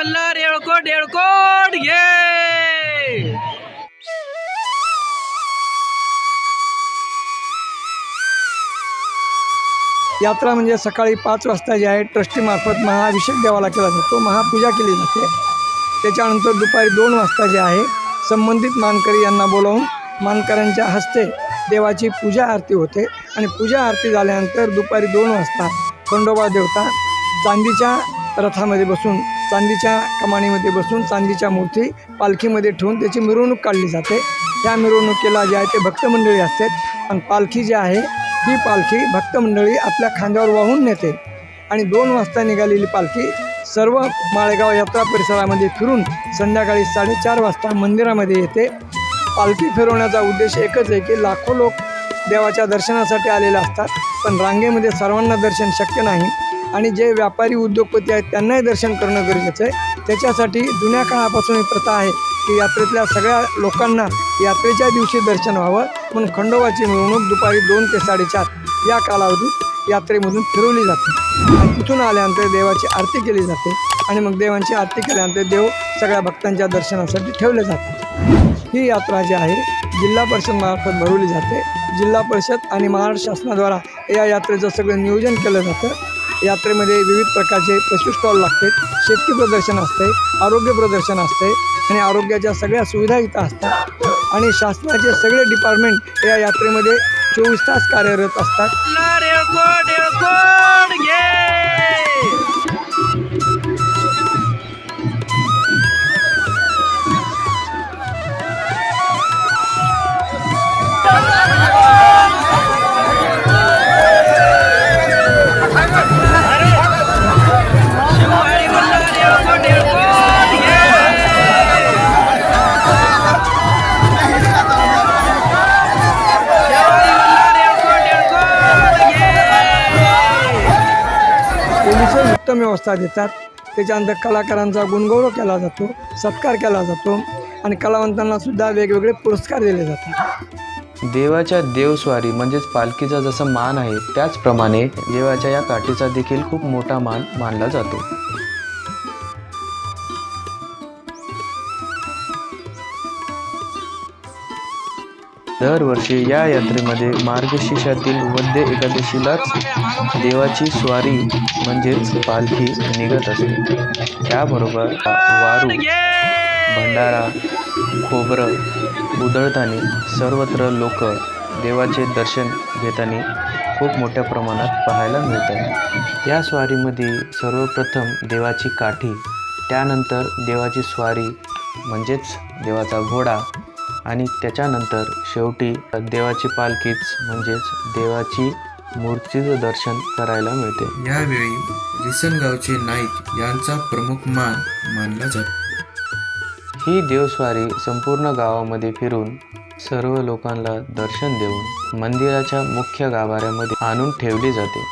बोलणार येळकोट येळकोट घे! यात्रा म्हणजे सकाळी पाच वाजता जे आहे ट्रस्टीमार्फत महाअभिषेक देवाला केला जातो. महापूजा केली जाते. त्याच्यानंतर दुपारी दोन वाजता जे आहे संबंधित मानकरी यांना बोलावून मानकऱ्यांच्या हस्ते देवाची पूजा आरती होते. आणि पूजा आरती झाल्यानंतर दुपारी दोन वाजता खंडोबा देवता चांदीच्या रथामध्ये बसून चांदीच्या कमानीमध्ये बसून चांदीच्या मूर्ती पालखीमध्ये ठेवून त्याची मिरवणूक काढली जाते. त्या मिरवणुकीला जे आहे ते भक्तमंडळी असतात. आणि पालखी जी आहे ही पालखी भक्तमंडळी आपल्या खांद्यावर वाहून नेते. आणि दोन वाजता निघालेली पालखी सर्व माळेगाव यात्रा परिसरामध्ये फिरून संध्याकाळी साडेचार वाजता मंदिरामध्ये येते. पालखी फिरवण्याचा उद्देश एकच आहे की लाखो लोक देवाच्या दर्शनासाठी आलेले असतात. पण रांगेमध्ये सर्वांना दर्शन शक्य नाही. आणि जे व्यापारी उद्योगपती आहेत त्यांनाही दर्शन करणं गरजेचं आहे. त्याच्यासाठी जुन्या काळापासून ही प्रथा आहे की यात्रेतल्या सगळ्या लोकांना यात्रेच्या दिवशी दर्शन व्हावं. म्हणून खंडोबाची मिरवणूक दुपारी दोन ते साडेचार या कालावधीत यात्रेमधून फिरवली जाते. तिथून आल्यानंतर देवाची आरती केली जाते आणि मग देवांची आरती केल्यानंतर देव सगळ्या भक्तांच्या दर्शनासाठी ठेवले जातात. ही यात्रा जी आहे जिल्हा परिषदमार्फत भरवली जाते. जिल्हा परिषद आणि महाराष्ट्र शासनाद्वारा या यात्रेचं सगळं नियोजन केलं जातं. यात्रेमध्ये विविध प्रकारचे पशु स्टॉल लागते शेतकी प्रदर्शन असते आरोग्य प्रदर्शन असते आणि आरोग्याच्या सगळ्या सुविधा इथं असतात. आणि शासनाचे सगळे डिपार्टमेंट या यात्रेमध्ये चोवीस तास कार्यरत असतात. उत्तम व्यवस्था देतात. त्याच्यानंतर कलाकारांचा गुणगौरव केला जातो सत्कार केला जातो आणि कलावंतांना सुद्धा वेगवेगळे पुरस्कार दिले जातात. देवाच्या देवस्वारी म्हणजेच पालखीचा जसा मान आहे त्याचप्रमाणे देवाच्या या काठीचा देखील खूप मोठा मान मानला जातो. दरवर्षी या यात्रेमध्ये मार्गशीर्षातील वद्य एकादशीलाच देवाची स्वारी म्हणजेच पालखी निघत असते त्याबरोबर वारू भंडारा खोबरं उधळताना सर्वत्र लोक देवाचे दर्शन घेताना खूप मोठ्या प्रमाणात पाहायला मिळतात या स्वारीमध्ये सर्वप्रथम देवाची काठी त्यानंतर देवाची स्वारी म्हणजेच देवाचा घोडा आणि त्याच्यानंतर शेवटी देवाची पालखीच म्हणजेच देवाची मूर्तीचं दर्शन करायला मिळते. यावेळी रिसनगावचे नाईक यांचा प्रमुख मान मानला जातो. ही देवस्वारी संपूर्ण गावामध्ये फिरून सर्व लोकांना दर्शन देऊन मंदिराच्या मुख्य गाभाऱ्यामध्ये आणून ठेवली जाते.